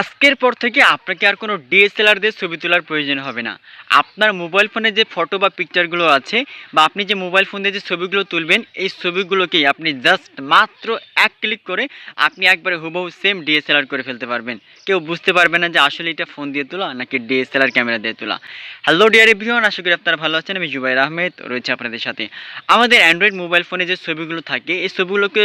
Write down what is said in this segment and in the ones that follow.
আজকের পর থেকে আপনাকে আর কোনো ডিএসএলআর দিয়ে ছবি তোলার প্রয়োজন হবে না। আপনার মোবাইল ফোনে যে ফটো বা পিকচারগুলো আছে বা আপনি যে মোবাইল ফোন দিয়ে যে ছবিগুলো তুলবেন, এই ছবিগুলোকেই আপনি জাস্ট মাত্র এক ক্লিক করে আপনি একবারে হুবহু সেম ডিএসএলআর করে ফেলতে পারবেন। কেউ বুঝতে পারবে না যে আসলে এটা ফোন দিয়ে তোলা নাকি ডিএসএলআর ক্যামেরা দিয়ে তোলা। হ্যালো ডিয়ার এভরিওয়ান আশা করি আপনারা ভালো আছেন। আমি জুবাইর আহমেদ, রয়েছে আপনাদের সাথে। আমাদের অ্যান্ড্রয়েড মোবাইল ফোনে যে ছবিগুলো থাকে, এই ছবিগুলোকে,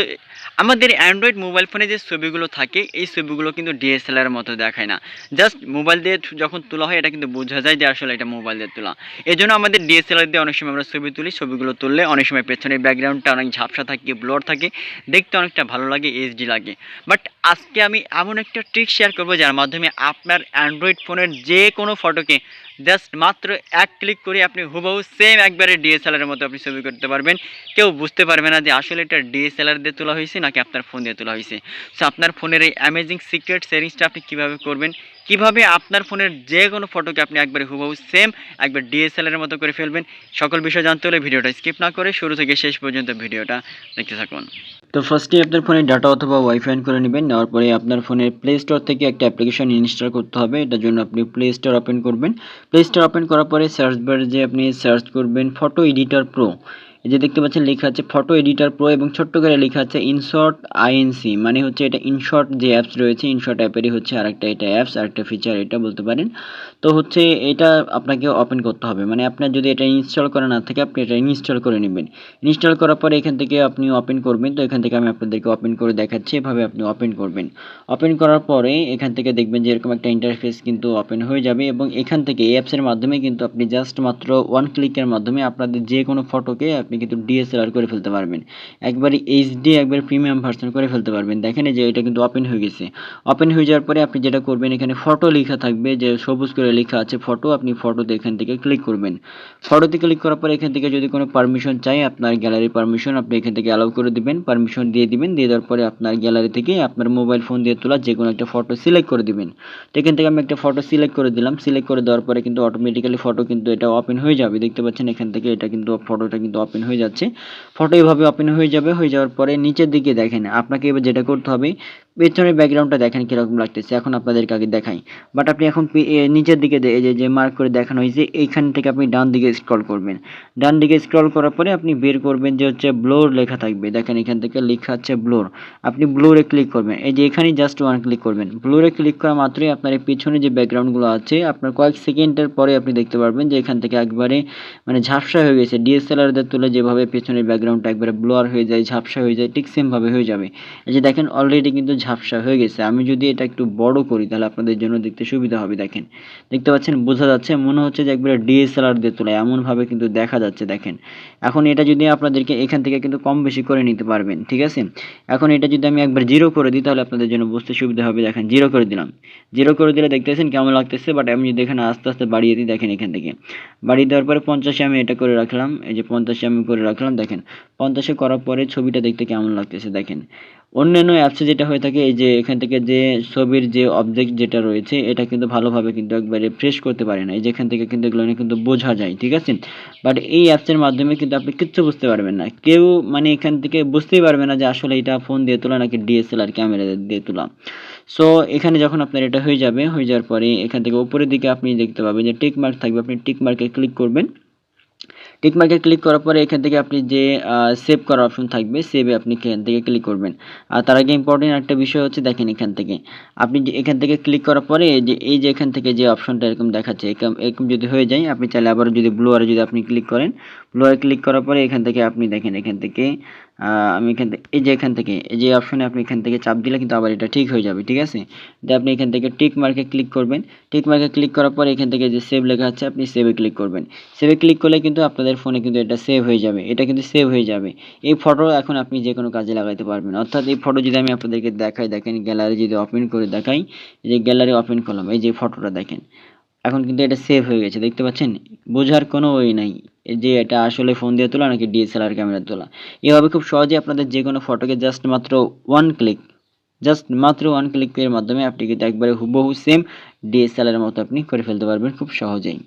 আমাদের অ্যান্ড্রয়েড মোবাইল ফোনে যে ছবিগুলো থাকে, এই ছবিগুলো কিন্তু ডিএসএলআর মতো দেখায় না। জাস্ট মোবাইল দিয়ে যখন তোলা হয়, এটা কিন্তু বোঝা যায় যে আসলে এটা মোবাইল দিয়ে তোলা। এই জন্য আমাদের ডিএসএলআর দিয়ে অনেক সময় আমরা ছবি তুলি। ছবিগুলো তুললে অনেক সময় পেছনের ব্যাকগ্রাউন্ডটা অনেক ঝাপসা থাকে ব্লোর থাকে। দেখতে অনেকটা ভালো লাগে এইচডি লাগে। বাট আজকে আমি এমন একটা ট্রিক শেয়ার করব, যার মাধ্যমে আপনার অ্যান্ড্রয়েড ফোনের যে কোনো ফটোকে জাস্ট মাত্র এক ক্লিক করে আপনি হুবহু সেম একবারে ডিএসএলআরের মতো আপনি ছবি করতে পারবেন। কেউ বুঝতে পারবে না যে আসলে এটা ডিএসএলআর দিয়ে তোলা হয়েছে নাকি আপনার ফোন দিয়ে তোলা হয়েছে। সো আপনার ফোনের এই অ্যামেজিং সিক্রেট সেটিংসটা আপনি কীভাবে করবেন কীভাবে আপনার ফোনের যে কোনো ফটোকে আপনি একবারে হুবহু সেম একবার ডিএসএলআর মতো করে ফেলবেন, সকল বিষয় জানতে হলে ভিডিওটা স্কিপ না করে শুরু থেকে শেষ পর্যন্ত ভিডিওটা দেখতে থাকুন। তো ফার্স্টে আপনার ফোনে ডাটা অথবা ওয়াইফাই অন করে নেবেন, নেওয়ার পরে আপনার ফোনের প্লে স্টোর থেকে একটা অ্যাপ্লিকেশন ইনস্টল করতে হবে, এটার জন্য আপনি প্লে স্টোর ওপেন করবেন। প্লে স্টোর ওপেন করার পরে সার্চ বারে যে আপনি সার্চ করবেন ফটো এডিটর প্রো এই যে দেখতে পাচ্ছেন, লেখা আছে ফটো এডিটর প্রো এবং ছোট্ট করে লেখা আছে ইনশর্ট আইএনসি মানে হচ্ছে এটা ইনশর্ট যে অ্যাপস রয়েছে ইনশর্ট অ্যাপেরই হচ্ছে আরেকটা এটা অ্যাপস আরেকটা ফিচার এটা বলতে পারেন। তো হচ্ছে এটা আপনাকে ওপেন করতে হবে মানে আপনার যদি এটা ইনস্টল করা না থাকে, আপনি এটা ইনস্টল করে নেবেন। ইনস্টল করার পরে এখান থেকে আপনি ওপেন করবেন, তো এখান থেকে আমি আপনাদেরকে ওপেন করে দেখাচ্ছি, এভাবে আপনি ওপেন করবেন। ওপেন করার পরে এখান থেকে দেখবেন যে এরকম একটা ইন্টারফেস কিন্তু ওপেন হয়ে যাবে এবং এখান থেকে এই অ্যাপসের মাধ্যমে কিন্তু আপনি জাস্ট মাত্র ওয়ান ক্লিকের মাধ্যমে আপনাদের যে কোনো ফটোকে আপনি কিন্তু ডিএসএলআর করে ফেলতে পারবেন। একবারে এইচডি একবার প্রিমিয়াম ভার্সন করে ফেলতে পারবেন। দেখেন যে এটা কিন্তু ওপেন হয়ে গেছে। ওপেন হয়ে যাওয়ার পরে আপনি যেটা করবেন, এখানে ফটো লেখা থাকবে যে সবুজ করে লেখা আছে ফটো আপনি ফটোতে এখান থেকে ক্লিক করবেন। ফটোতে ক্লিক করার পরে এখান থেকে যদি কোনো পারমিশন চাই, আপনার গ্যালারি পারমিশন আপনি এখান থেকে অ্যালাউ করে দিবেন। পারমিশন দিয়ে দিবেন, দিয়ে দেওয়ার পরে আপনার গ্যালারি থেকে আপনার মোবাইল ফোন দিয়ে তোলা যে কোনো একটা ফটো সিলেক্ট করে দিবেন। তো এখান থেকে আমি একটা ফটো সিলেক্ট করে দিলাম। সিলেক্ট করে দেওয়ার পরে কিন্তু অটোমেটিক্যালি ফটো কিন্তু এটা ওপেন হয়ে যাবে। দেখতে পাচ্ছেন এখান থেকে এটা কিন্তু ফটোটা কিন্তু ওপেন হয়ে যাচ্ছে। ফটো এভাবে ওপেন হয়ে যাবে, হয়ে যাওয়ার পরে নিচের দিকে দেখেন, আপনাকে এবার যেটা করতে হবে, পেছনের ব্যাকগ্রাউন্ডটা দেখেন কীরকম লাগতেছে, এখন আপনাদেরকে আগে দেখাই। বাট আপনি এখন নিচের দিকে যে মার্ক করে দেখানো হয়েছে, এইখান থেকে আপনি ডান দিকে স্ক্রল করবেন। ডান দিকে স্ক্রল করার পরে আপনি বের করবেন যে হচ্ছে ব্লোর লেখা থাকবে। দেখেন এখান থেকে লেখা আছে ব্লোর আপনি ব্লোরে ক্লিক করবেন। এই যে এখানেই জাস্ট ওয়ান ক্লিক করবেন। ব্লোরে ক্লিক করা মাত্রই আপনার এই পিছনে যে ব্যাকগ্রাউন্ডগুলো আছে, আপনার কয়েক সেকেন্ডের পরে আপনি দেখতে পারবেন যে এখান থেকে একবারে মানে ঝাপসা হয়ে গেছে। ডিএসএলআর দিয়ে তুলে যেভাবে পেছনের ব্যাকগ্রাউন্ডটা একবারে ব্লোর হয়ে যায়, ঝাপসা হয়ে যায়, ঠিক সেমভাবে হয়ে যাবে। এই যে দেখেন অলরেডি কিন্তু ঝাপসা হয়ে গেছে। আমি যদি এটা একটু বড় করি, তাহলে আপনাদের জন্য দেখতে সুবিধা হবে, দেখেন। দেখতে পাচ্ছেন, বোঝা যাচ্ছে, মনে হচ্ছে যে একবারে ডিএসএলআর দিয়ে তোলা, এমনভাবে কিন্তু দেখা যাচ্ছে, দেখেন। এখন এটা যদি আপনাদেরকে এখান থেকে কিন্তু কম বেশি করে নিতে পারবেন, ঠিক আছে? এখন এটা যদি আমি একবার জিরো করে দিই, তাহলে আপনাদের জন্য বুঝতে সুবিধা হবে, দেখেন জিরো করে দিলাম। জিরো করে দিলে দেখতেছেন কেমন লাগতেছে বাট আমি যদি এখানে আস্তে আস্তে বাড়িয়ে দিই, দেখেন এখান থেকে। বাড়িয়ে দেওয়ার পরে পঞ্চাশে আমি এটা করে রাখলাম, এই যে পঞ্চাশে আমি করে রাখলাম, দেখেন। পঞ্চাশে করার পরে ছবিটা দেখতে কেমন লাগতেছে, দেখেন। অন্যান্য অ্যাপসে যেটা হয়ে থাকে, এই যে এখান থেকে যে ছবির যে অবজেক্ট যেটা রয়েছে, এটা কিন্তু ভালোভাবে কিন্তু একবারে ফ্রেশ করতে পারে না। এই যে এখান থেকে কিন্তু এগুলো কিন্তু বোঝা যায়, ঠিক আছে? বাট এই অ্যাপসের মাধ্যমে কিন্তু আপনি কিচ্ছু বুঝতে পারবেন না। কেউ মানে এখান থেকে বুঝতেই পারবে না যে আসলে এটা ফোন দিয়ে তোলা নাকি ডিএসএলআর ক্যামেরা দিয়ে তোলা। সো এখানে যখন আপনার এটা হয়ে যাবে, হয়ে যাওয়ার পরে এখান থেকে উপরের দিকে আপনি দেখতে পাবেন যে টিক মার্ক থাকবে, আপনি টিক মার্কে ক্লিক করবেন। টিক মার্কে ক্লিক করার পরে এখান থেকে আপনি যে সেভ করার অপশন থাকবে সেভে আপনি এখান থেকে ক্লিক করবেন। আর তার আগে ইম্পর্টেন্ট একটা বিষয় হচ্ছে দেখেন এখান থেকে। আপনি যে, এখান থেকে ক্লিক করার পরে যে, এই যে এখান থেকে যে অপশনটা এরকম দেখাচ্ছে, এরকম যদি হয়ে যায়, আপনি চাইলে আবার যদি ব্লুয়ারে যদি আপনি ক্লিক করেন ব্লুয়ারে ক্লিক করার পরে এখান থেকে আপনি দেখেন, এখান থেকে আমি এখান থেকে এই যে এখান থেকে, এই যে অপশনে আপনি এখান থেকে চাপ দিলে কিন্তু আবার এটা ঠিক হয়ে যাবে, ঠিক আছে? তো আপনি এখান থেকে টিক মার্কে ক্লিক করবেন। টিক মার্কে ক্লিক করার পরে এখান থেকে যে সেভ লেখা আছে, আপনি সেভে ক্লিক করবেন। সেভে ক্লিক করলে কিন্তু আপনাদের ফোনে কিন্তু এটা সেভ হয়ে যাবে, এটা কিন্তু সেভ হয়ে যাবে। এই ফটো এখন আপনি যে কোনো কাজে লাগাইতে পারবেন। অর্থাৎ এই ফটো যদি আমি আপনাদেরকে দেখাই, দেখেন গ্যালারি যদি ওপেন করে দেখাই, এই যে গ্যালারি ওপেন করলাম, এই যে ফটোটা দেখেন। এখন কিন্তু এটা সেভ হয়ে গেছে, দেখতে পাচ্ছেন? বোঝার কোনো ওই নাই যে এটা আসলে ফোন দিয়ে তোলা নাকি ডিএসএলআর ক্যামেরা তোলা। এভাবে খুব সহজে আপনাদের যে কোনো ফটোকে জাস্ট মাত্র ওয়ান ক্লিক জাস্ট মাত্র ওয়ান ক্লিকের মাধ্যমে আপনি কিন্তু একবারে হুবহু সেম ডিএসএলআর মতো আপনি করে ফেলতে পারবেন খুব সহজেই।